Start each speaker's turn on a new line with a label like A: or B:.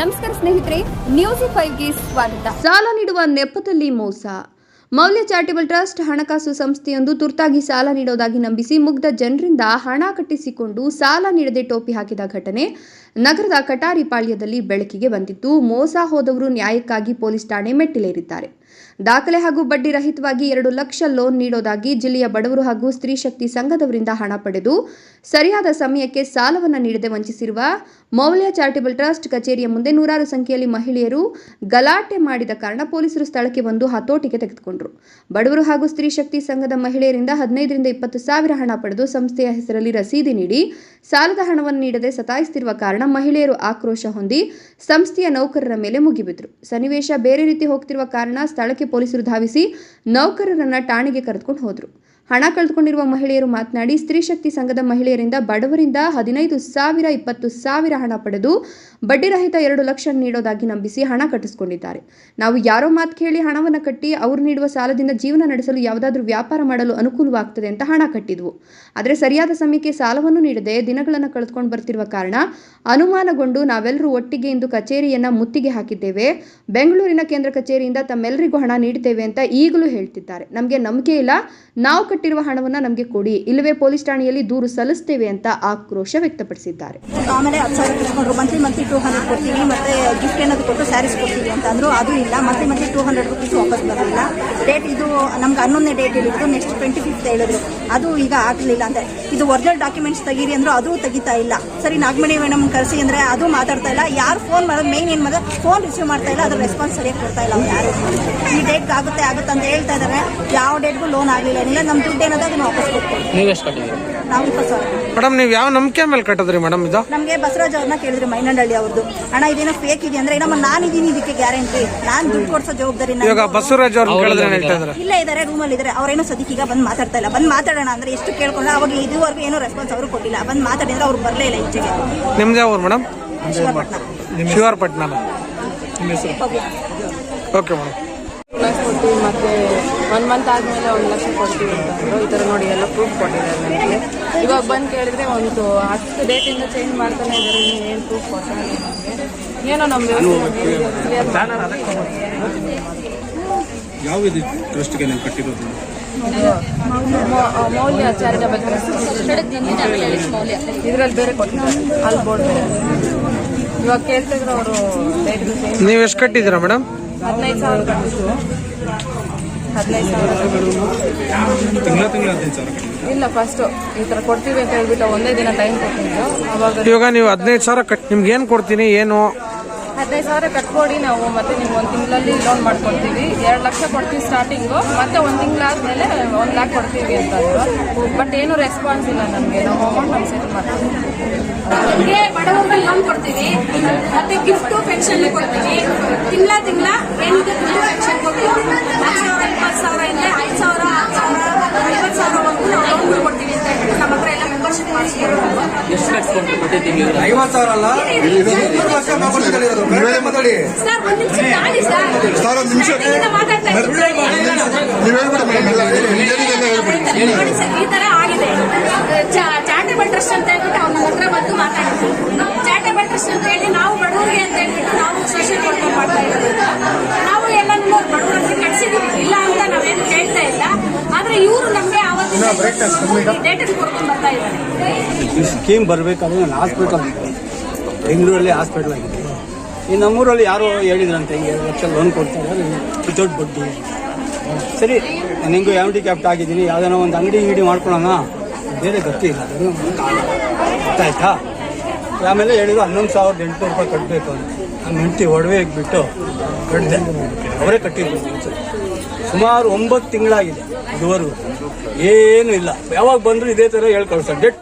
A: ನಮಸ್ಕಾರ ಸ್ನೇಹಿತರೆ ನ್ಯೂಸ್ ಫೈವ್ಗೆ ಸ್ವಾಗತ.
B: ಸಾಲ ನೀಡುವ ನೆಪದಲ್ಲಿ ಮೋಸ. ಮೌಲ್ಯ ಚಾರಿಟಬಲ್ ಟ್ರಸ್ಟ್ ಹಣಕಾಸು ಸಂಸ್ಥೆಯೊಂದು ತುರ್ತಾಗಿ ಸಾಲ ನೀಡೋದಾಗಿ ನಂಬಿಸಿ ಮುಗ್ಧ ಜನರಿಂದ ಹಣ ಕಟ್ಟಿಸಿಕೊಂಡು ಸಾಲ ನೀಡದೆ ಟೋಪಿ ಹಾಕಿದ ಘಟನೆ ನಗರದ ಕಟಾರಿಪಾಳ್ಯದಲ್ಲಿ ಬೆಳಕಿಗೆ ಬಂದಿತ್ತು. ಮೋಸ ಹೋದವರು ನ್ಯಾಯಕ್ಕಾಗಿ ಪೊಲೀಸ್ ಠಾಣೆ ಮೆಟ್ಟಿಲೇರಿದ್ದಾರೆ. ದಾಖಲೆ ಹಾಗೂ ಬಡ್ಡಿ ರಹಿತವಾಗಿ ಎರಡು ಲಕ್ಷ ಲೋನ್ ನೀಡೋದಾಗಿ ಜಿಲ್ಲೆಯ ಬಡವರು ಹಾಗೂ ಸ್ತ್ರೀ ಶಕ್ತಿ ಸಂಘದವರಿಂದ ಹಣ ಪಡೆದು ಸರಿಯಾದ ಸಮಯಕ್ಕೆ ಸಾಲವನ್ನು ನೀಡದೆ ವಂಚಿಸಿರುವ ಮೌಲ್ಯ ಚಾರಿಟಬಲ್ ಟ್ರಸ್ಟ್ ಕಚೇರಿಯ ಮುಂದೆ ನೂರಾರು ಸಂಖ್ಯೆಯಲ್ಲಿ ಮಹಿಳೆಯರು ಗಲಾಟೆ ಮಾಡಿದ ಕಾರಣ ಪೊಲೀಸರು ಸ್ಥಳಕ್ಕೆ ಬಂದು ಹತೋಟಿಗೆ ತೆಗೆದುಕೊಂಡರು. ಬಡವರು ಹಾಗೂ ಸ್ತ್ರೀ ಶಕ್ತಿ ಸಂಘದ ಮಹಿಳೆಯರಿಂದ ಹದಿನೈದರಿಂದ ಇಪ್ಪತ್ತು ಸಾವಿರ ಹಣ ಪಡೆದು ಸಂಸ್ಥೆಯ ಹೆಸರಲ್ಲಿ ರಸೀದಿ ನೀಡಿ ಸಾಲದ ಹಣವನ್ನು ನೀಡದೆ ಸತಾಯಿಸುತ್ತಿರುವ ಕಾರಣ ಮಹಿಳೆಯರು ಆಕ್ರೋಶ ಹೊಂದಿ ಸಂಸ್ಥೆಯ ನೌಕರರ ಮೇಲೆ ಮುಗಿಬಿದ್ರು. ಸನ್ನಿವೇಶ ಬೇರೆ ರೀತಿ ಹೋಗ್ತಿರುವ ಕಾರಣ ಸ್ಥಳಕ್ಕೆ ಪೊಲೀಸರು ಧಾವಿಸಿ ನೌಕರರನ್ನ ಠಾಣೆಗೆ ಕರೆದುಕೊಂಡು ಹೋದ್ರು. ಹಣ ಕಳೆದುಕೊಂಡಿರುವ ಮಹಿಳೆಯರು ಮಾತನಾಡಿ, ಸ್ತ್ರೀ ಶಕ್ತಿ ಸಂಘದ ಮಹಿಳೆಯರಿಂದ ಬಡವರಿಂದ ಹದಿನೈದು ಸಾವಿರ ಇಪ್ಪತ್ತು ಸಾವಿರ ಹಣ ಪಡೆದು ಬಡ್ಡಿರಹಿತ ಎರಡು ಲಕ್ಷ ನೀಡೋದಾಗಿ ನಂಬಿಸಿ ಹಣ ಕಟ್ಟಿಸಿಕೊಂಡಿದ್ದಾರೆ. ನಾವು ಯಾರೋ ಮಾತು ಕೇಳಿ ಹಣವನ್ನು ಕಟ್ಟಿ ಅವರು ನೀಡುವ ಸಾಲದಿಂದ ಜೀವನ ನಡೆಸಲು ಯಾವುದಾದ್ರೂ ವ್ಯಾಪಾರ ಮಾಡಲು ಅನುಕೂಲವಾಗ್ತದೆ ಅಂತ ಹಣ ಕಟ್ಟಿದ್ವು. ಆದರೆ ಸರಿಯಾದ ಸಮಯಕ್ಕೆ ಸಾಲವನ್ನು ನೀಡದೆ ದಿನಗಳನ್ನು ಕಳೆದುಕೊಂಡು ಬರ್ತಿರುವ ಕಾರಣ ಅನುಮಾನಗೊಂಡು ನಾವೆಲ್ಲರೂ ಒಟ್ಟಿಗೆ ಇಂದು ಕಚೇರಿಯನ್ನ ಮುತ್ತಿಗೆ ಹಾಕಿದ್ದೇವೆ. ಬೆಂಗಳೂರಿನ ಕೇಂದ್ರ ಕಚೇರಿಯಿಂದ ತಮ್ಮೆಲ್ಲರಿಗೂ ಹಣ ನೀಡುತ್ತೇವೆ ಅಂತ ಈಗಲೂ ಹೇಳ್ತಿದ್ದಾರೆ. ನಮಗೆ ನಂಬಿಕೆ ಇಲ್ಲ. ನಾವು ಕಟ್ಟಿರುವ ಹಣವನ್ನು ನಮಗೆ ಕೊಡಿ, ಇಲ್ಲವೇ ಪೊಲೀಸ್ ಠಾಣೆಯಲ್ಲಿ ದೂರು ಸಲ್ಲಿಸ್ತೇವೆ ಅಂತ ಆಕ್ರೋಶ ವ್ಯಕ್ತಪಡಿಸಿದ್ದಾರೆ.
C: ಆಮೇಲೆ ಹತ್ತು ಸಾವಿರ ಕಿಸ್ಕೊಂಡ್ರು ಮಂತ್ಲಿ ಮಂತ್ಲಿ ಟೂ ಹಂಡ್ರೆಡ್ ಕೊಡ್ತೀವಿ, ಮತ್ತೆ ಗಿಫ್ಟ್ ಏನಾದ್ರು ಕೊಟ್ಟು ಸ್ಯಾರೀಸ್ ಕೊಡ್ತೀವಿ ಅಂತ ಅಂದ್ರು ಅದು ಇಲ್ಲ. Monthly monthly two hundred rupees ವಾಪಸ್ ಬರಲಿಲ್ಲ ಡೇಟ್ ಇದು ನಮ್ಗೆ ಹನ್ನೊಂದನೇ ಡೇಟ್ ಹೇಳಿದ್ರು ನೆಕ್ಸ್ಟ್ ಟ್ವೆಂಟಿ ಫಿಫ್ತ್ ಹೇಳಿದ್ರು. ಅದು ಈಗ ಆಗಲಿಲ್ಲ ಅಂತ ಇದು ಒರಿಜಿನಲ್ ಡಾಕ್ಯುಮೆಂಟ್ಸ್ ತೆಗೀರಿ ಅಂದ್ರು ಅದು ತೆಗಿತಾ ಇಲ್ಲ. ಸರಿ, ನಾಗಮಣಿ ಮೇಡಮ್ ಕರೆಸಿ ಅಂದ್ರೆ ಅದು ಮಾತಾಡ್ತಾ ಇಲ್ಲ. ಯಾರು ಫೋನ್ ಮಾಡೋದು ಮೇನ್ ಏನ್ ಮಾಡೋದು ಫೋನ್ ರಿಸೀವ್ ಮಾಡ್ತಾ ಇಲ್ಲ, ಅದ್ರ ರೆಸ್ಪಾನ್ಸ್ ಸರಿಯಾಗಿ ಕೊಡ್ತಾ ಇಲ್ಲ ಯಾರು. ಈ ಡೇಟ್ ಆಗುತ್ತೆ ಆಗುತ್ತೆ ಅಂತ ಹೇಳ್ತಾ ಇದಾರೆ. ಯಾವ ಡೇಟ್ಗೂ ಲೋನ್ ಆಗಲಿಲ್ಲ. ಏನಿಲ್ಲ ನಮ್ಮ ದುಡ್ಡು ಏನದ ಅದನ್ನ ವಾಪಸ್ ಕೊಡ್ತೀವಿ
D: ನೀವೆಷ್ಟು ಕಟ್ಟಿದ್ದೀರಿ?
C: ನಾವು ಇಪ್ಪತ್ತು ಸಾವಿರ.
D: ಮೇಡಮ್ ನೀವು ಯಾವ ನಂಬಿಕೆ ಮೇಲೆ ಕಟ್ಟದ್ರಿ ಮೇಡಮ್ ಇದು?
C: ನಮಗೆ ಬಸವರಾಜ್ ಅವ್ರನ್ನ ಕೇಳಿದ್ರು ಮೈನಂಡಳ್ಳಿ ಅವ್ರದ್ದು ಅಣ್ಣ ಇದೇನೋ ಫೇಕ್ ಇದೆ ಅಂದ್ರೆ ನಮ್ಮ ನಾನು ಇದೀನಿ ಇದಕ್ಕೆ ಗ್ಯಾರಂಟಿ ನಾನು ದುಡ್ಡು ಕೊಡ್ಸೋ ಜವಾಬ್ದಾರಿ ನಂದು.
D: ಇವಾಗ ಬಸವರಾಜ್ ಅವ್ರನ್ನ ಕೇಳಿದ್ರೆ ಏನ್ ಹೇಳ್ತಾ ಇದಾರೆ.
C: ಇಲ್ಲೇ ಇದಾರೆ ರೂಮಲ್ಲಿ ಇದಾರೆ. ಅವ್ರೇನೋ ಸದ್ಯಕ್ಕೆ ಈಗ ಬಂದು ಮಾತಾಡ್ತಾ ಇಲ್ಲ. ಬಂದು ಮಾತಾಡೋಣ ಅಂದ್ರೆ ಎಷ್ಟು ಕೇಳ್ಕೊಂಡ್ರೆ ಅವಾಗ ಇದುವರೆಗೂ ಏನೋ ರೆಸ್ಪಾನ್ಸ್ ಅವರು ಕೊಟ್ಟಿಲ್ಲ. ಬಂದು ಮಾತಾಡಿದ್ರೆ ಅವ್ರು ಬರಲೇ ಇಲ್ಲ ಈಚೆಗೆ.
D: ನಿಮ್ದೇ ಅವ್ರು madam?
C: Sripattana
D: Shivarpatna okay madam
E: lakh ಕೊಡ್ತೀವಿ ಮತ್ತೆ ಒನ್ ಮಂತ್ ಆದಮೇಲೆ ಒಂದು ಲಕ್ಷ ಕೊಡ್ತೀವಿ ಅಂತಂದ್ರು ಈ ಥರ ನೋಡಿ ಎಲ್ಲ ಪ್ರೂಫ್ ಕೊಟ್ಟಿದ್ದಾರೆ ನನಗೆ ಇವಾಗ ಬಂದು ಕೇಳಿದ್ರೆ ಒಂದು ಹತ್ತು ಡೇಟಿಂದ ಚೇಂಜ್ ಮಾಡ್ತಾನೆ ಇದ್ದಾರೆ ನೀವು ಏನು ಪ್ರೂಫ್ ಕೊಡ್ತಾರೆ ಏನೋ ನಮ್ಮ
F: ಯಾವ ಇದು ಟ್ರಸ್ಟ್ಗೆ ನೀವು ಕಟ್ಟಿರೋದು?
E: ಮೌಲ್ಯ ಚಾರಿಟಬಲ್ ಇದರಲ್ಲಿ ಬೇರೆ ಕೊಟ್ಟಿದ್ದಾರೆ. ಅಲ್ಲಿ ಬೋರ್ಡ್ ಬೇರೆ. ಇವಾಗ ಕೇಳ್ತಿದ್ರು ಅವರು
D: ನೀವು ಎಷ್ಟು ಕಟ್ಟಿದ್ದೀರಾ ಮೇಡಮ್
E: ಹದಿನೈದು ಸಾವಿರ ಹದಿನೈದು ಸಾವಿರ? ಇಲ್ಲ ಫಸ್ಟ್ ಈ ತರ ಕೊಡ್ತೀವಿ ಅಂತ ಹೇಳ್ಬಿಟ್ಟು ಒಂದೇ ದಿನ ಟೈಮ್ ಕೊಟ್ಟಿದ್ದು. ಅವಾಗ
D: ಇವಾಗ ನೀವು ಹದಿನೈದು ಸಾವಿರ ಕಟ್ ನಿಮ್ಗೆ ಏನು ಕೊಡ್ತೀನಿ ಏನು?
E: ಹದಿನೈದು ಸಾವಿರ ಕಟ್ಕೊಡಿ ನಾವು ಮತ್ತೆ ನಿಮ್ಗೆ ಒಂದು ತಿಂಗಳಲ್ಲಿ ಲೋನ್ ಮಾಡ್ಕೊಡ್ತೀವಿ. ಎರಡು ಲಕ್ಷ ಕೊಡ್ತೀವಿ ಸ್ಟಾರ್ಟಿಂಗು ಮತ್ತೆ ಒಂದು ತಿಂಗಳಾದ್ಮೇಲೆ ಒಂದು ಲ್ಯಾಕ್ ಕೊಡ್ತೀವಿ ಅಂತ ಬಟ್ ಏನು ರೆಸ್ಪಾನ್ಸ್ ಇಲ್ಲ ನಮಗೆ ನಾವು ಅಮೌಂಟ್ ನಮ್ಮ ಸೆಟ್ ಮಾಡ್ತೀವಿ.
G: ನಿಮಗೆ ಬಡವರಿಗೆ ಲೋನ್ ಕೊಡ್ತೀವಿ. ಮತ್ತೆ ಗಿಫ್ಟ್ ಪೆನ್ಷನ್ ಕೊಡ್ತೀವಿ. ತಿಂಗಳ ತಿಂಗಳ ಏನಿದೆ ದುಡ್ಡು ಪೆನ್ಷನ್ ಕೊಟ್ಟು ಹತ್ತು ಸಾವಿರ ಇಪ್ಪತ್ತು ಸಾವಿರ ಇದೆ ಐದು ಸಾವಿರ ಹತ್ತು ಸಾವಿರ ಐವತ್ತು ಸಾವಿರವರೆಗೂ ನಾವು ಲೋನ್ ಕೊಡ್ತೀವಿ ಅಂತ ಹೇಳಿ ನಮ್ಮ ಹತ್ರ ಎಲ್ಲ ಮೆಂಬರ್ಶಿಪ್ ಮಾಡಿಸ್ಕೊಂಡು
H: ಐವತ್ತು ಸಾವಿರ ಅಲ್ಲ ಮೂರು ವರ್ಷ ಮಾತಾಡಿ
G: ಸರ್ ಒಂದು ನಿಮಿಷ ತಾಳಿ ಸರ್
H: ಸರ್, ಒಂದು ನಿಮಿಷ.
G: ಮಾತಾಡ್ತಾ ಇದ್ದೀನಿ.
H: ನೀವು ಹೇಳ್ಬಿಡಿ ಮೇಡಮ್ ಎಲ್ಲ ಹೇಳಿ ನಿಮ್ದೇನಿದೆ ಹೇಳ್ಬಿಡಿ
G: ನೋಡಿ ಸರ್ ಈ ತರ ಆಗಿದೆ ಚಾರಿಟಬಲ್ ಟ್ರಸ್ಟ್ ಅಂತ ಹೇಳ್ಬಿಟ್ಟು ಅವ್ರ ಹತ್ರ ಬಂದು ಚಾರಿಟಬಲ್ ಟ್ರಸ್ಟ್ ಅಂತ ಹೇಳಿ ನಾವು ಬಡವರಿಗೆ ಅಂತ ಹೇಳ್ಬಿಟ್ಟು ನಾವು ಸೋಷಿಯಲ್ ವರ್ಕ್ ಮಾಡ್ತಾ ಇರೋದು ನಾವು ಎಲ್ಲ ಬಡವರಿಗೆ ಕಟ್ಸಿದೀವಿ ಇಲ್ಲ ಅಂತ ನಾವೇನು ಹೇಳ್ತಾ ಇಲ್ಲ ಆದ್ರೆ ಇವರು ನಮ್ಗೆ ಆವತ್ತಿನ ಡೇಟಲ್ಲಿ ಕೊಡ್ಕೊಂಡು ಬರ್ತಾ ಇದ್ದಾರೆ
I: ಈ ಸ್ಕೀಮ್ ಬರಬೇಕಾದ್ರೆ ನಾನು ಹಾಸ್ಪಿಟಲ್ ಬೆಂಗಳೂರಲ್ಲಿ ಹಾಸ್ಪಿಟಲ್ ಆಗಿದೆ. ಈ ನಮ್ಮೂರಲ್ಲಿ ಯಾರೋ ಹೇಳಿದ್ರಂತೆ ಹಿಂಗೆ ಎರಡು ಲಕ್ಷ ಲೋನ್ ಕೊಡ್ತಾರೆ ವಿತೌಟ್ ಬಡ್ಡಿ. ಸರಿ ನಾನು ಹೆಂಗೋ ಎಂ ಕ್ಯಾಪ್ಟ್ ಆಗಿದ್ದೀನಿ ಯಾವ್ದಾನ ಒಂದು ಅಂಗಡಿ ಇಡಿ ಮಾಡ್ಕೊಳ್ಳೋಣ. ಬೇರೆ ಗತಿ ಇಲ್ಲ. ಗೊತ್ತಾಯ್ತಾ? ಆಮೇಲೆ ಹೇಳಿದ್ರು ಹನ್ನೊಂದು ಸಾವಿರದ ಎಂಟುನೂರು ರೂಪಾಯಿ ಕಟ್ಟಬೇಕು ಅಂತ. ನಾನು ಹೆಂಡತಿ ಒಡವೆ ಬಿಟ್ಟು ಕಟ್ಟಿದೆ ಅವರೇ ಕಟ್ಟಿದ್ರು. ಸುಮಾರು ಒಂಬತ್ತು ತಿಂಗಳಾಗಿದೆ. ಇದುವರೆಗೂ ಏನು ಇಲ್ಲ. ಯಾವಾಗ ಬಂದರೂ ಇದೇ ಥರ ಹೇಳ್ಕೊಳ್ತಾರೆ. ಡೇಟ್